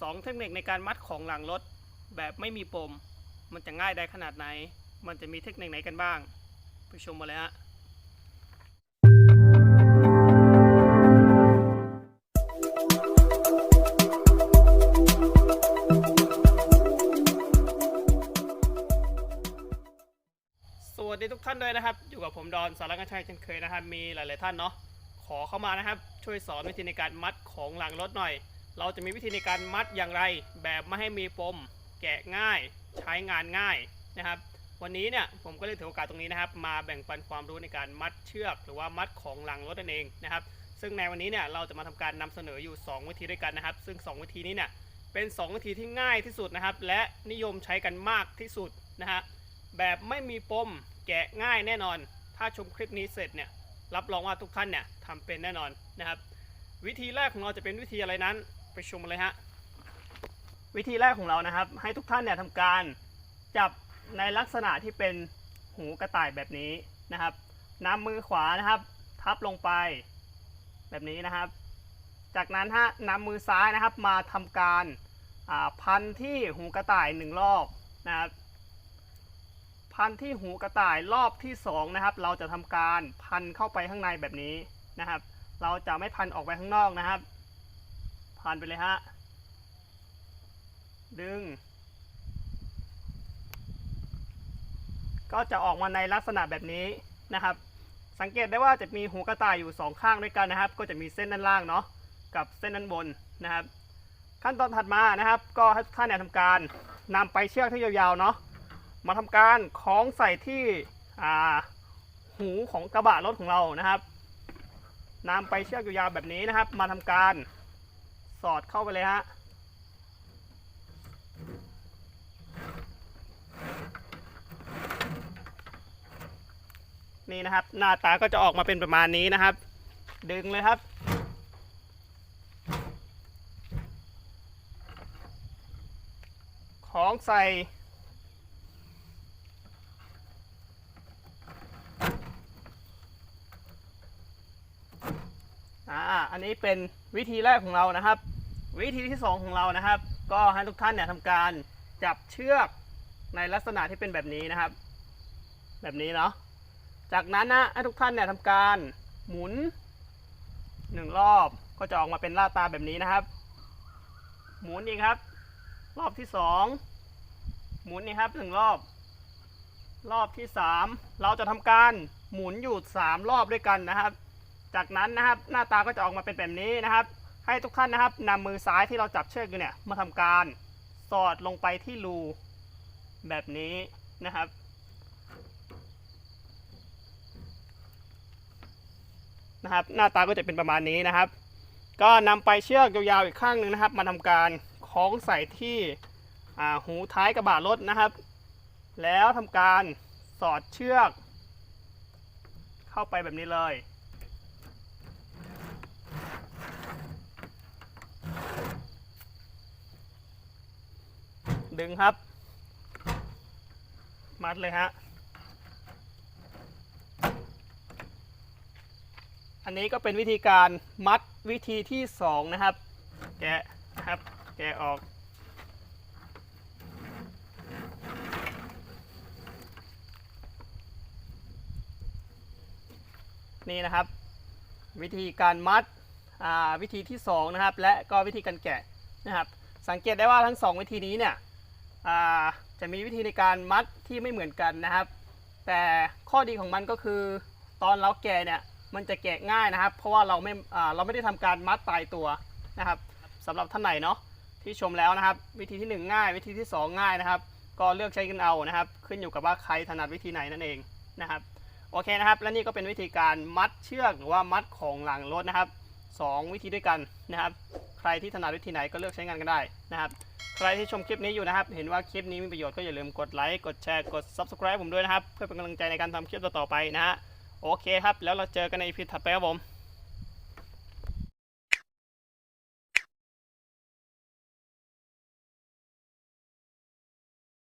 2 เทคนิคในการมัดของหลังรถแบบไม่มีปม มันจะง่ายได้ขนาดไหน มันจะมีเทคนิคไหนกันบ้าง ไปชมมาเลยฮะสวัสดีทุกท่านด้วยนะครับ อยู่กับผมดอนสารกัญชัยเช่นเคยนะครับ มีหลาย ๆ ท่านเนาะขอเข้ามานะครับ ช่วยสอนวิธีในการมัดของหลังรถหน่อย เราจะมีวิธีในการมัดอย่างไร แบบไม่ให้มีปม แกะง่าย ใช้งานง่ายนะครับ วันนี้เนี่ยผมก็เลยถือโอกาสตรงนี้นะครับ มาแบ่งปันความรู้ในการมัดเชือก หรือว่ามัดของหลังรถนั่นเองนะครับ ซึ่งในวันนี้เนี่ยเราจะมาทำการนำเสนออยู่ 2 วิธีด้วยกันนะครับ ซึ่ง 2 วิธีนี้เนี่ยเป็น 2 วิธีที่ง่ายที่สุดนะครับ และนิยมใช้กันมากที่สุดนะฮะแบบไม่มีปมแกะง่ายแน่นอน ถ้าชมคลิปนี้เสร็จเนี่ยรับรองว่าทุกท่านเนี่ยทำเป็นแน่นอนนะครับ วิธีแรกของเราจะเป็นวิธีอะไรนั้น ไปชมเลยฮะวิธีแรกของเรานะครับ ให้ทุกท่านเนี่ยทำการจับในลักษณะที่เป็นหูกระต่ายแบบนี้นะครับนำมือขวานะครับ ทับลงไปแบบนี้นะครับ จากนั้นฮะนำมือซ้ายนะครับมาทำการพันที่หูกระต่ายหนึ่งรอบนะครับพันที่หูกระต่ายรอบที่สองนะครับ เราจะทำการพันเข้าไปข้างในแบบนี้นะครับ เราจะไม่พันออกไปข้างนอกนะครับ พันไปเลยฮะ ดึง ก็จะออกมาในลักษณะแบบนี้นะครับ สังเกตได้ว่าจะมีหูกระต่ายอยู่สองข้างด้วยกันนะครับ ก็จะมีเส้นด้านล่างเนาะ กับเส้นด้านบนนะครับ ขั้นตอนถัดมานะครับ ก็ให้ท่านเนี่ยทำการนำไปเชือกที่ยาวๆเนาะ มาทำการคล้องใส่ที่หูของกระบะรถของเรานะครับนำไปเชือกยาวๆแบบนี้นะครับ มาทำการ สอดเข้าไปเลยฮะนี่นะครับ หน้าตาก็จะออกมาเป็นประมาณนี้นะครับ ดึงเลยครับ ของใส่อ่าอันนี้เป็นวิธีแรกของเรานะครับ วิธีที่สองของเรานะครับ ก็ให้ทุกท่านเนี่ยทำการจับเชือกในลักษณะที่เป็นแบบนี้นะครับ แบบนี้เนาะจากนั้นนะให้ทุกท่านเนี่ยทำการหมุนหนึ่งรอบก็จะออกมาเป็นหน้าตาแบบนี้นะครับ หมุนอีกครับ รอบที่สองหมุนอีกครับหนึ่งรอบ รอบที่สามเราจะทำการหมุนอยู่สามรอบด้วยกันนะครับ จากนั้นนะครับ หน้าตาก็จะออกมาเป็นแบบนี้นะครับ ให้ทุกท่านนะครับนำมือซ้ายที่เราจับเชือกอยู่เนี่ยมาทำการสอดลงไปที่รูแบบนี้นะครับ นะครับ หน้าตาก็จะเป็นประมาณนี้นะครับ ก็นำไปเชือกยาวๆอีกข้างหนึ่งนะครับ มาทำการคล้องใส่ที่หูท้ายกระบะรถนะครับ แล้วทำการสอดเชือก เข้าไปแบบนี้เลย ดึงครับ มัดเลยฮะ อันนี้ก็เป็นวิธีการมัดวิธีที่สองนะครับ แกะครับ แกะออก นี่นะครับ วิธีการมัดวิธีที่สองนะครับ และก็วิธีการแกะนะครับ สังเกตได้ว่าทั้งสองวิธีนี้เนี่ย จะมีวิธีในการมัดที่ไม่เหมือนกันนะครับ แต่ข้อดีของมันก็คือตอนเราแกะเนี่ยมันจะแกะง่ายนะครับ เพราะว่าเราไม่เราไม่ได้ทำการมัดตายตัวนะครับสำหรับท่านไหนเนาะที่ชมแล้วนะครับ วิธีที่หนึ่งง่าย วิธีที่สองง่ายนะครับ ก็เลือกใช้กันเอานะครับ ขึ้นอยู่กับว่าใครถนัดวิธีไหนนั่นเองนะครับโอเคนะครับ และนี่ก็เป็นวิธีการมัดเชือกหรือว่ามัดของหลังรถนะครับสองวิธีด้วยกันนะครับ ใครที่ถนัดวิธีไหนก็เลือกใช้งานกันได้นะครับใครที่ชมคลิปนี้อยู่นะครับ เห็นว่าคลิปนี้มีประโยชน์ก็อย่าลืมกดไลค์กดแชร์กด subscribe ผมด้วยนะครับ เพื่อเป็นกำลังใจในการทำคลิปต่อๆไปนะฮะโอเคครับ แล้วเราเจอกันในอีพีถัดไปครับผม